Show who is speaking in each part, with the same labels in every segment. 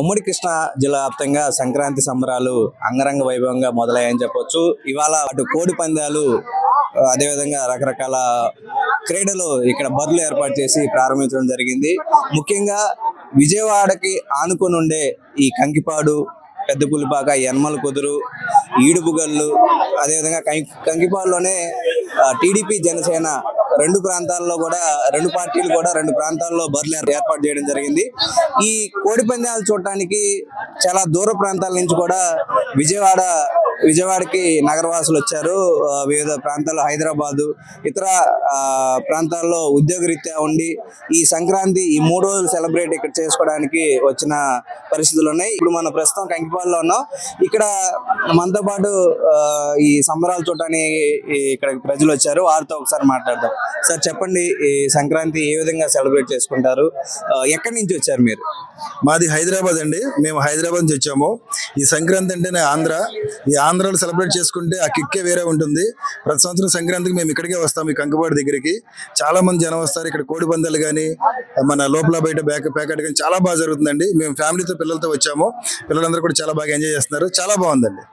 Speaker 1: ఉమ్మడి కృష్ణా జిల్లా వ్యాప్తంగా సంక్రాంతి సంబరాలు అంగరంగ వైభవంగా మొదలయ్యాయని చెప్పొచ్చు. ఇవాళ అటు కోడి పందాలు అదేవిధంగా రకరకాల క్రీడలు ఇక్కడ బర్లు ఏర్పాటు చేసి ప్రారంభించడం జరిగింది. ముఖ్యంగా విజయవాడకి ఆనుకొని ఉండే ఈ కంకిపాడు పెద్ద పులిపాక యన్మల కుదురు ఈడుపుగల్లు అదేవిధంగా కంకి కంకిపాడులోనే టీడీపీ జనసేన రెండు ప్రాంతాల్లో కూడా రెండు పార్టీలు కూడా రెండు ప్రాంతాల్లో బర్లు ఏర్పాటు చేయడం జరిగింది. ఈ కోడి పందాలు చూడటానికి చాలా దూర ప్రాంతాల నుంచి కూడా విజయవాడ విజయవాడకి నగరవాసులు వచ్చారు. వివిధ ప్రాంతాల్లో హైదరాబాదు ఇతర ఆ, ప్రాంతాల్లో ఉద్యోగరీత్యా ఉండి ఈ సంక్రాంతి ఈ మూడు రోజులు సెలబ్రేట్ ఇక్కడ చేసుకోవడానికి వచ్చిన పరిస్థితులు ఉన్నాయి. ఇప్పుడు మనం ప్రస్తుతం కంకిపాల్లో ఉన్నాం. ఇక్కడ మనతో పాటు ఆ, ఈ సంబరాలు చూడటానికి ఇక్కడ ప్రజలు వచ్చారు. వారితో ఒకసారి మాట్లాడదాం. సార్ చెప్పండి ఈ సంక్రాంతి ఏ విధంగా సెలబ్రేట్ చేసుకుంటారు? ఎక్కడి నుంచి వచ్చారు మీరు?
Speaker 2: మాది హైదరాబాద్ అండి. మేము హైదరాబాద్ నుంచి వచ్చాము. ఈ సంక్రాంతి అంటేనే ఆంధ్ర. ఈ ఆంధ్రాలో సెలబ్రేట్ చేసుకుంటే ఆ కిక్కే వేరే ఉంటుంది. ప్రతి సంవత్సరం సంక్రాంతికి మేము ఇక్కడికే వస్తాం ఈ కంకపాడు దగ్గరికి. చాలా మంది జనం వస్తారు. ఇక్కడ కోడి పందాలు కానీ మన లోపల బయట బ్యాక్ ప్యాకెట్ కానీ చాలా బాగా జరుగుతుందండి. మేము ఫ్యామిలీతో పిల్లలతో వచ్చాము. పిల్లలందరూ కూడా చాలా బాగా ఎంజాయ్ చేస్తున్నారు. చాలా బాగుందండి.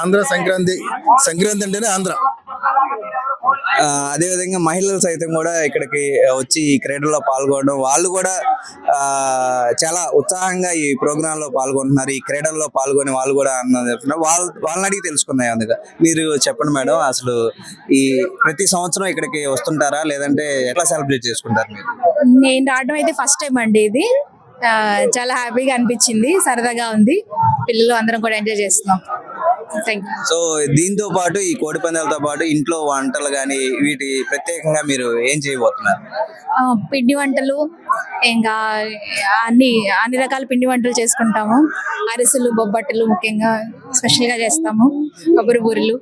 Speaker 2: ఆంధ్ర సంక్రాంతి సంక్రాంతి అంటేనే ఆంధ్ర.
Speaker 1: అదేవిధంగా మహిళలు సైతం కూడా ఇక్కడికి వచ్చి ఈ క్రీడల్లో పాల్గొనడం వాళ్ళు కూడా చాలా ఉత్సాహంగా ఈ ప్రోగ్రామ్లో పాల్గొంటున్నారు ఈ క్రీడల్లో పాల్గొని వాళ్ళు కూడా అన్నది వాళ్ళు వాళ్ళని అడిగి తెలుసుకున్నాయి అందుగా. మీరు చెప్పండి మేడం అసలు ఈ ప్రతి సంవత్సరం ఇక్కడికి వస్తుంటారా? లేదంటే ఎట్లా సెలబ్రేట్ చేసుకుంటారు మీరు?
Speaker 3: నేను రావడం అయితే ఫస్ట్ టైం అండి ఇది. చాలా హ్యాపీగా అనిపించింది సరదాగా ఉంది. పిల్లలు అందరం కూడా ఎంజాయ్ చేస్తున్నాం.
Speaker 1: సో దీంతో పాటు ఈ కోడి పందాలతో పాటు ఇంట్లో వంటలు కానీ వీటి ప్రత్యేకంగా మీరు ఏం చేయబోతున్నారు?
Speaker 3: పిండి వంటలు ఇంకా అన్ని అన్ని రకాల పిండి వంటలు చేసుకుంటాము. అరిసెలు బొబ్బట్టలు ముఖ్యంగా స్పెషల్గా చేస్తాము. కొబ్బరి బూరెలు.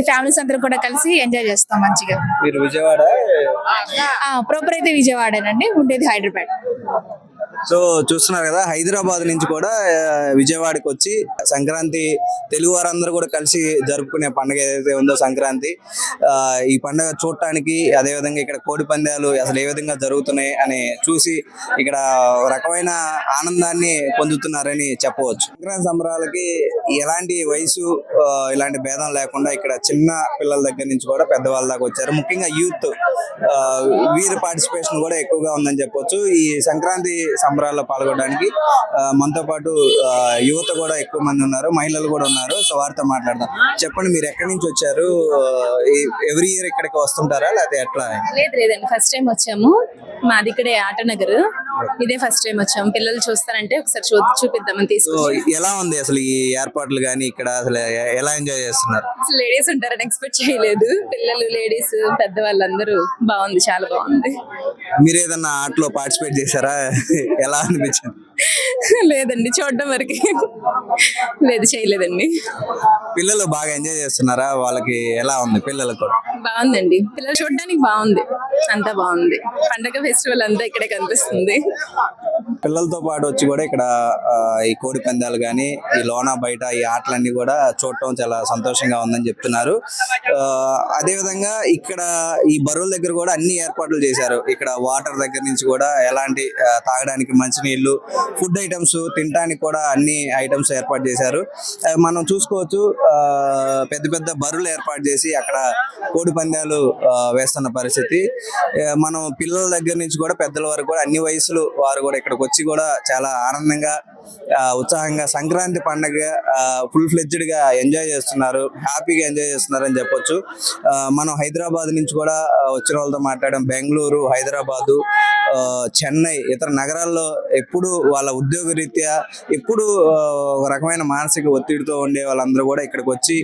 Speaker 3: ఫ్యామిలీస్ అందరం కూడా కలిసి ఎంజాయ్ చేస్తాం మంచిగా.
Speaker 1: మీరు విజయవాడ?
Speaker 3: ప్రాపర్ అయితే విజయవాడేనండి. ఉండేది హైదరాబాద్.
Speaker 1: సో చూస్తున్నారు కదా హైదరాబాద్ నుంచి కూడా విజయవాడకి వచ్చి సంక్రాంతి తెలుగు వారందరూ కూడా కలిసి జరుపుకునే పండుగ ఏదైతే ఉందో సంక్రాంతి ఆ, ఈ పండుగ చూడటానికి అదేవిధంగా ఇక్కడ కోడి పందాలు అసలు ఏ విధంగా జరుగుతున్నాయి అని చూసి ఇక్కడ రకమైన ఆనందాన్ని పొందుతున్నారని చెప్పవచ్చు. సంక్రాంతి సంబరాలకి ఎలాంటి వయసు ఇలాంటి భేదం లేకుండా ఇక్కడ చిన్న పిల్లల దగ్గర నుంచి కూడా పెద్దవాళ్ళ దాకా వచ్చారు. ముఖ్యంగా యూత్ వీరి పార్టిసిపేషన్ కూడా ఎక్కువగా ఉందని చెప్పొచ్చు. ఈ సంక్రాంతి సంబరాల్లో పాల్గొనడానికి ఆ, మనతో పాటు యువత కూడా ఎక్కువ మంది ఉన్నారు మహిళలు కూడా ఉన్నారు. సో వారితో మాట్లాడదాం. చెప్పండి మీరు ఎక్కడి నుంచి వచ్చారు? ఎవ్రీ ఇయర్ ఇక్కడికి వస్తుంటారా? లేకపోతే ఎట్లా?
Speaker 4: లేదు లేదండి. ఫస్ట్ టైం వచ్చాము. మాది ఇక్కడే ఆటనగర్. ఇదే ఫస్ట్ టైం వచ్చాము పిల్లలు చూస్తారంటే ఒకసారి చూ చూపిద్దామని
Speaker 1: సో
Speaker 4: తీసుకొచ్చి.
Speaker 1: ఎలా ఉంది అసలు ఈ ఏర్పాట్లు కానీ ఇక్కడ అసలు ఎలా ఎంజాయ్ చేస్తున్నారు?
Speaker 4: అసలు లేడీస్ ఉంటారని ఎక్స్పెక్ట్ చేయలేదు. పిల్లలు లేడీస్ పెద్దవాళ్ళందరూ బాగుంది చాలా బాగుంది.
Speaker 1: మీరు ఏదన్నా ఆటలో పార్టిసిపేట్ చేశారా? ఎలా అనిపించింది?
Speaker 4: లేదండి చూడడం వరకు. లేదు చేయలేదండి.
Speaker 1: పిల్లలు బాగా ఎంజాయ్ చేస్తున్నారా? వాళ్ళకి ఎలా ఉంది పిల్లలకు
Speaker 4: బాగుందండి. పిల్లలు చూడడానికి బాగుంది. అంతా బాగుంది. పండగ ఫెస్టివల్ అంతా ఇక్కడే కనిపిస్తుంది.
Speaker 1: పిల్లలతో పాటు వచ్చి కూడా ఇక్కడ ఈ కోడి పందాలు కానీ ఈ లోన బయట ఈ ఆటలన్నీ కూడా చూడటం చాలా సంతోషంగా ఉందని చెప్తున్నారు. ఆ, అదేవిధంగా ఇక్కడ ఈ బరువుల దగ్గర కూడా అన్ని ఏర్పాట్లు చేశారు. ఇక్కడ వాటర్ దగ్గర నుంచి కూడా ఎలాంటి తాగడానికి మంచినీళ్ళు ఫుడ్ ఐటమ్స్ తినడానికి కూడా అన్ని ఐటమ్స్ ఏర్పాటు చేశారు. మనం చూసుకోవచ్చు ఆ, పెద్ద పెద్ద బరువులు ఏర్పాటు చేసి అక్కడ కోడి పందాలు ఆ, వేస్తున్న పరిస్థితి. మనం పిల్లల దగ్గర నుంచి కూడా పెద్దల వరకు కూడా అన్ని వయసులు వారు కూడా ఇక్కడికి వచ్చి కూడా చాలా ఆనందంగా ఉత్సాహంగా సంక్రాంతి పండుగ ఫుల్ ఫ్లెడ్జ్డ్గా ఎంజాయ్ చేస్తున్నారు. హ్యాపీగా ఎంజాయ్ చేస్తున్నారు అని చెప్పొచ్చు. మనం హైదరాబాద్ నుంచి కూడా వచ్చిన వాళ్ళతో మాట్లాడడం బెంగళూరు హైదరాబాదు చెన్నై ఇతర నగరాల్లో ఎప్పుడు వాళ్ళ ఉద్యోగ రీత్యా ఎప్పుడు ఒక రకమైన మానసిక ఒత్తిడితో ఉండే వాళ్ళందరూ కూడా ఇక్కడికి వచ్చి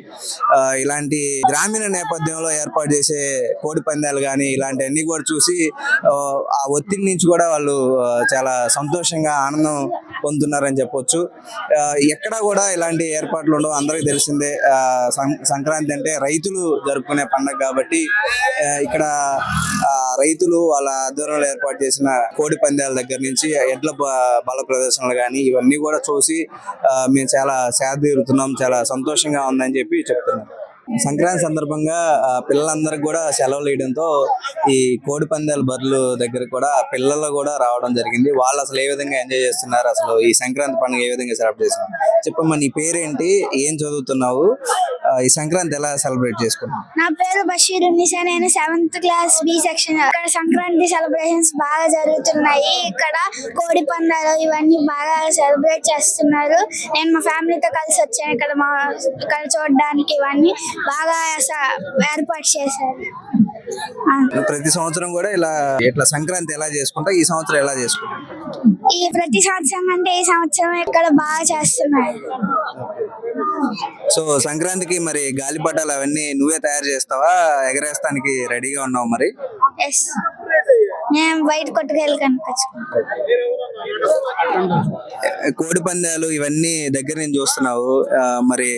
Speaker 1: ఇలాంటి గ్రామీణ నేపథ్యంలో ఏర్పాటు చేసే కోడి పందాలు కానీ ఇలాంటివన్నీ కూడా చూసి ఆ, ఒత్తిడి నుంచి కూడా వాళ్ళు చాలా సంతోషంగా ఆనందం పొందుతున్నారని చెప్పొచ్చు. ఆ, కూడా ఇలాంటి ఏర్పాట్లు ఉండవు. అందరికీ తెలిసిందే సం- సంక్రాంతి అంటే రైతులు జరుపుకునే పండుగ కాబట్టి ఇక్కడ ఆ, రైతులు వాళ్ళ ఆధ్వర్యంలో ఏర్పాటు చేసిన కోడి పందాల దగ్గర నుంచి ఎడ్ల బ- బల ప్రదర్శనలు కానీ ఇవన్నీ కూడా చూసి మేము చాలా సేద తీరుతున్నాం చాలా సంతోషంగా ఉందని చెప్పి చెప్తున్నాం. సంక్రాంతి సందర్భంగా ఆ, పిల్లలందరికీ కూడా సెలవులు వేయడంతో ఈ కోడి పందాల బర్రెలు దగ్గర కూడా పిల్లలు కూడా రావడం జరిగింది. వాళ్ళు అసలు ఏ విధంగా ఎంజాయ్ చేస్తున్నారు? అసలు ఈ సంక్రాంతి పండుగ ఏ విధంగా సెలబ్రేట్ చేస్తున్నారు? చెప్పమ్మా నీ పేరేంటి? ఏం చదువుతున్నావు? ఈ సంక్రాంతి ఎలా సెలబ్రేట్ చేసుకున్నావు?
Speaker 5: నా పేరు బషీర్ ఉన్నీసా. నేను సెవెంత్ క్లాస్ బి సెక్షన్. ఇక్కడ సంక్రాంతి సెలబ్రేషన్స్ బాగా జరుగుతున్నాయి. ఇక్కడ కోడి పందాలు ఇవన్నీ బాగా సెలబ్రేట్ చేస్తున్నారు. నేను మా ఫ్యామిలీతో కలిసి వచ్చాను ఇక్కడ మా ఇక్కడ చూడడానికి ఇవన్నీ బాగా ఏర్పాటు చేశారు.
Speaker 1: ప్రతి సంవత్సరం కూడా ఇలా ఇట్లా సంక్రాంతి ఎలా చేసుకుంటా ఈ సంవత్సరం ఎలా చేసుకుంటాం
Speaker 5: ఈ ప్రతి సంవత్సరం అంటే ఈ సంవత్సరం ఇక్కడ బాగా చేస్తున్నారు.
Speaker 1: సో సంక్రాంతికి మరి గాలిపటాలు అవన్నీ నువ్వే తయారు చేస్తావా? ఎగరేస్తానికి రెడీగా ఉన్నావు మరి?
Speaker 5: నేను బయట కొట్టుకెళ్ళి
Speaker 1: కోడి పందాలు ఇవన్నీ దగ్గర నుంచి చూస్తున్నావు. మరి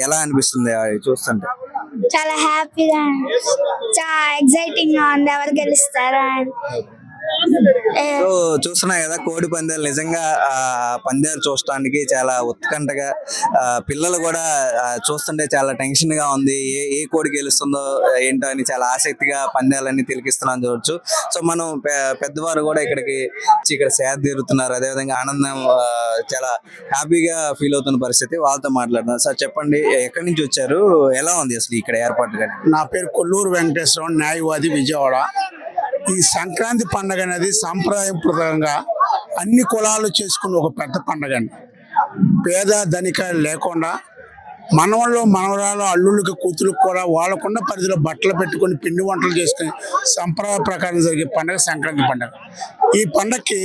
Speaker 1: ఎలా అనిపిస్తుంది అవి చూస్తుంటే?
Speaker 5: చాలా హ్యాపీగా చాలా ఎగ్జైటింగ్గా ఉంది. ఎవరు గెలుస్తారా
Speaker 1: సో చూస్తున్నాయి కదా కోడి పందాలు నిజంగా ఆ పందాలు చూడటానికి చాలా ఉత్కంఠగా ఆ, పిల్లలు కూడా చూస్తుంటే చాలా టెన్షన్గా ఉంది. ఏ ఏ కోడి గెలుస్తుందో ఏంటో అని చాలా ఆసక్తిగా పందాలన్నీ తిలకిస్తున్నాం చూడొచ్చు. సో మనం పెద్దవారు కూడా ఇక్కడికి ఇక్కడ సేద తీరుతున్నారు. అదేవిధంగా ఆనందం చాలా హ్యాపీగా ఫీల్ అవుతున్న పరిస్థితి వాళ్ళతో మాట్లాడుతున్నాం సార్ చెప్పండి ఎక్కడి నుంచి వచ్చారు? ఎలా ఉంది అసలు ఇక్కడ ఏర్పాటు కానీ?
Speaker 6: నా పేరు కొల్లూరు వెంకటేశ్వరరావు న్యాయవాది విజయవాడ. ఈ సంక్రాంతి పండుగ అనేది సాంప్రదాయపూర్వకంగా అన్ని కులాలు చేసుకున్న ఒక పెద్ద పండుగ అండి. పేద ధనిక లేకుండా మనవాళ్ళు మనవరాలు అల్లుళ్ళకి కూతురు కూడా వాళ్ళకున్న పరిధిలో బట్టలు పెట్టుకొని పిండి వంటలు చేసుకుని సంప్రదాయ ప్రకారం జరిగే పండుగ సంక్రాంతి పండగ. ఈ పండగకి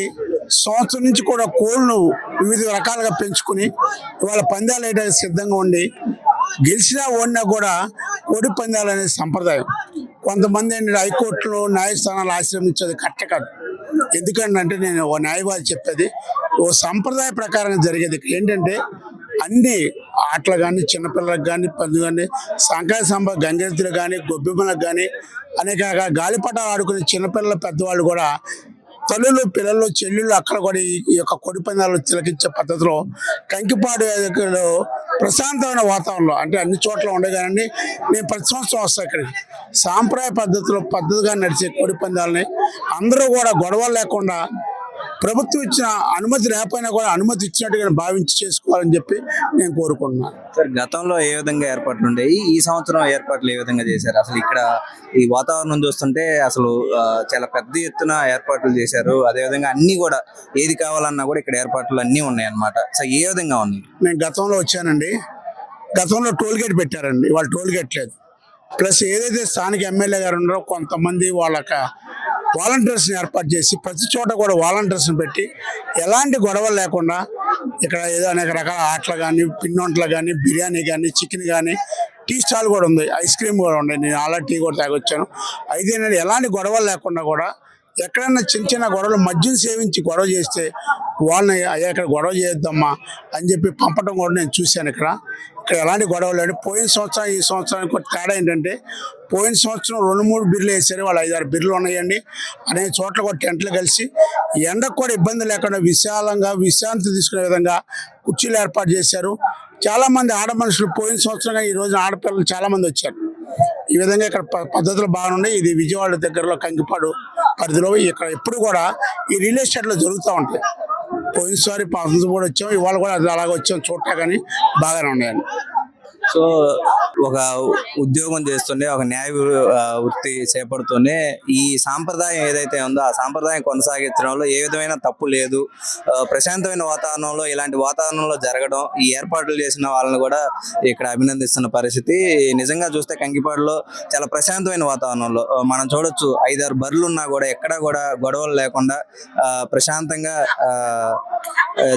Speaker 6: సంవత్సరం నుంచి కూడా కోళ్ళను వివిధ రకాలుగా పెంచుకుని ఇవాళ పందాలు వేయడానికి సిద్ధంగా ఉండి గెలిచినా ఓడినా కూడా కోడి పందాలు అనేది సంప్రదాయం. కొంతమంది ఏంటంటే హైకోర్టులో న్యాయస్థానాలు ఆశ్రమించేది కట్ట కాదు. ఎందుకంటే నేను ఓ న్యాయవాది చెప్పేది ఓ సంప్రదాయ ప్రకారం జరిగేది ఏంటంటే అన్ని ఆటలు కానీ చిన్నపిల్లలకు కానీ పందు కానీ సంక్రాంతి సంబ గంగెత్తులు కానీ గొబ్బెమ్మలకు కానీ అనేక గాలిపటాలు ఆడుకునే చిన్నపిల్లల పెద్దవాళ్ళు కూడా తల్లులు పిల్లలు చెల్లెళ్ళు అక్కడ కూడా ఈ ఈ యొక్క కొడి పందాలు తిలకించే పద్ధతిలో కంకిపాడు వేదికలో ప్రశాంతమైన వాతావరణంలో అంటే అన్ని చోట్ల ఉండగానండి కానీ నేను ప్రతి సంవత్సరం వస్తాను ఇక్కడికి. సాంప్రదాయ పద్ధతిలో పద్ధతిగా నడిచే కోడి పందాలని అందరూ కూడా గొడవలు లేకుండా ప్రభుత్వం ఇచ్చిన అనుమతి లేకపోయినా కూడా అనుమతి ఇచ్చినట్టుగా భావించి చేసుకోవాలని చెప్పి నేను కోరుకుంటున్నాను
Speaker 1: సార్ గతంలో ఏ విధంగా ఏర్పాట్లు ఉండేవి? ఈ సంవత్సరం ఏర్పాట్లు ఏ విధంగా చేశారు? అసలు ఇక్కడ ఈ వాతావరణం చూస్తుంటే అసలు చాలా పెద్ద ఎత్తున ఏర్పాట్లు చేశారు. అదే విధంగా అన్ని కూడా ఏది కావాలన్నా కూడా ఇక్కడ ఏర్పాట్లు అన్ని ఉన్నాయి అన్నమాట సో ఏ విధంగా ఉన్నాయి?
Speaker 6: నేను గతంలో వచ్చానండి. గతంలో టోల్ గేట్ పెట్టారండి. వాళ్ళు టోల్ గేట్ లేదు. ప్లస్ ఏదైతే స్థానిక ఎమ్మెల్యే గారు ఉన్నారో కొంతమంది వాళ్ళక వాలంటీర్స్ని ఏర్పాటు చేసి ప్రతి చోట కూడా వాలంటీర్స్ని పెట్టి ఎలాంటి గొడవలు లేకుండా ఇక్కడ ఏదో అనేక రకాల ఆటలు కానీ పిన్నొంట్లు కానీ బిర్యానీ కానీ చికెన్ కానీ టీ స్టాల్ కూడా ఉంది. ఐస్ క్రీమ్ కూడా ఉంది. నేను అలా టీ కూడా తాగొచ్చాను. అయితే నేను ఎలాంటి గొడవలు లేకుండా కూడా ఎక్కడైనా చిన్న చిన్న గొడవలు మద్యం సేవించి గొడవ చేస్తే వాళ్ళని అయ్యా ఇక్కడ గొడవ చేయొద్దమ్మా అని చెప్పి పంపడం కూడా నేను చూశాను ఇక్కడ. ఎలాంటి గొడవలు అండి పోయిన సంవత్సరం ఈ సంవత్సరానికి తేడా ఏంటంటే పోయిన సంవత్సరం రెండు మూడు బిర్లు వేసారు వాళ్ళు ఐదారు బిర్లు ఉన్నాయండి. అనేక చోట్ల కూడా టెంట్లు కలిసి ఎండకు కూడా ఇబ్బంది లేకుండా విశాలంగా విశ్రాంతి తీసుకునే విధంగా కుర్చీలు ఏర్పాటు చేశారు. చాలా మంది ఆడ మనుషులు పోయిన సంవత్సరంగా ఈ రోజు ఆడపిల్లలు చాలామంది వచ్చారు. ఈ విధంగా ఇక్కడ ప- పద్ధతులు బాగున్నాయి. ఇది విజయవాడ దగ్గరలో కంకిపాడు పరిధిలో ఇక్కడ ఎప్పుడు కూడా ఈ రియల్ ఎస్టేట్లో జరుగుతూ ఉంటాయి. పోయినసారి పాసెస్ కూడా వచ్చాం ఇవాళ కూడా అది అలాగే వచ్చాం. చూడటా కానీ బాగానే ఉన్నాయండి.
Speaker 1: సో ఒక ఉద్యోగం చేస్తుండే ఒక న్యాయ వృత్తి చేపడుతూనే ఈ సాంప్రదాయం ఏదైతే ఉందో ఆ సాంప్రదాయం కొనసాగించడంలో ఏ విధమైన తప్పు లేదు. ప్రశాంతమైన వాతావరణంలో ఇలాంటి వాతావరణంలో జరగడం ఈ ఏర్పాట్లు చేసిన వాళ్ళని కూడా ఇక్కడ అభినందిస్తున్న పరిస్థితి. నిజంగా చూస్తే కంకిపాడులో చాలా ప్రశాంతమైన వాతావరణంలో. మనం చూడొచ్చు ఐదారు బర్రెలు ఉన్నా కూడా ఎక్కడా కూడా గొడవలు లేకుండా ప్రశాంతంగా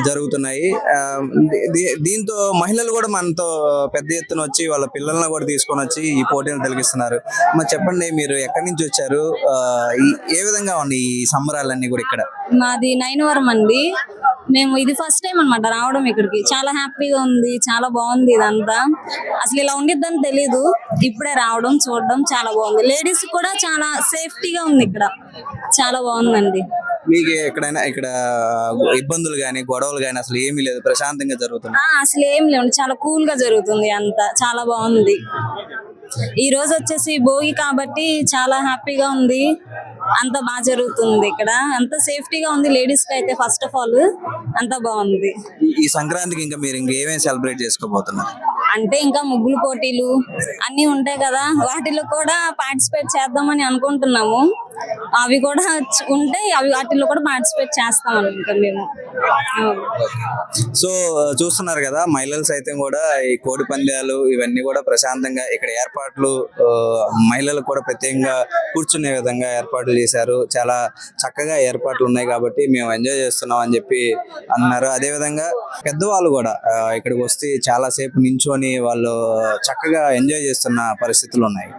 Speaker 1: జరుగుతున్నాయి. ఆ, దీ- దీ- దీంతో మహిళలు కూడా మనతో పెద్ద ఎత్తున వచ్చి వాళ్ళ పిల్లల్ని కూడా తీసుకొని వచ్చి ఈ పోటీలు తిలకిస్తున్నారు మరి చెప్పండి మీరు ఎక్కడి నుంచి వచ్చారు? ఆ, ఈ- ఏ విధంగా ఉన్నాయి ఈ సంబరాలన్నీ కూడా ఇక్కడ?
Speaker 7: మాది నైన్ వరం అండి. మేము ఇది ఫస్ట్ టైం అన్నమాట రావడం ఇక్కడికి. చాలా హ్యాపీగా ఉంది చాలా బాగుంది ఇదంతా. అసలు ఇలా ఉండిద్దని తెలీదు. ఇప్పుడే రావడం చూడడం చాలా బాగుంది. లేడీస్ కూడా చాలా సేఫ్టీగా ఉంది ఇక్కడ. చాలా బాగుందండి.
Speaker 1: మీకు ఎక్కడైనా ఇక్కడ ఇబ్బందులు కానీ గొడవలు కానీ అసలు ఏమీ లేదు ప్రశాంతంగా జరుగుతుంది
Speaker 7: ఆ, అసలు ఏం లేవు. చాలా కూల్గా జరుగుతుంది అంతా. చాలా బాగుంది. ఈ రోజు వచ్చేసి భోగి కాబట్టి చాలా హ్యాపీగా ఉంది. అంత బాగా జరుగుతుంది ఇక్కడ. అంత సేఫ్టీగా ఉంది లేడీస్కి అయితే ఫస్ట్ ఆఫ్ ఆల్. అంత బాగుంది.
Speaker 1: ఈ- ఈ సంక్రాంతికి ఇంకా మీరు ఇంకేమేమి సెలబ్రేట్ చేసుకోబోతున్నారు?
Speaker 7: అంటే ఇంకా ముగ్గులు పోటీలు అన్ని ఉంటాయి కదా. వాటిలో కూడా పార్టిసిపేట్ చేద్దామని అనుకుంటున్నాము. అవి కూడా ఉంటే అవి వాటిలో కూడా పార్టిసిపేట్ చేస్తాం అనుకుంటాం మేము.
Speaker 1: సో చూస్తున్నారు కదా మహిళలు సైతం కూడా ఈ కోడి పందాలు ఇవన్నీ కూడా ప్రశాంతంగా ఇక్కడ ఏర్పాట్లు మహిళలకు కూడా ప్రత్యేకంగా కూర్చునే విధంగా ఏర్పాట్లు చేశారు. చాలా చక్కగా ఏర్పాట్లు ఉన్నాయి కాబట్టి మేము ఎంజాయ్ చేస్తున్నాం అని చెప్పి అన్నారు. అదే విధంగా పెద్దవాళ్ళు కూడా ఇక్కడికి వస్తే చాలా సేపు నించొని వాళ్ళు చక్కగా ఎంజాయ్ చేస్తున్న పరిస్థితులు ఉన్నాయి.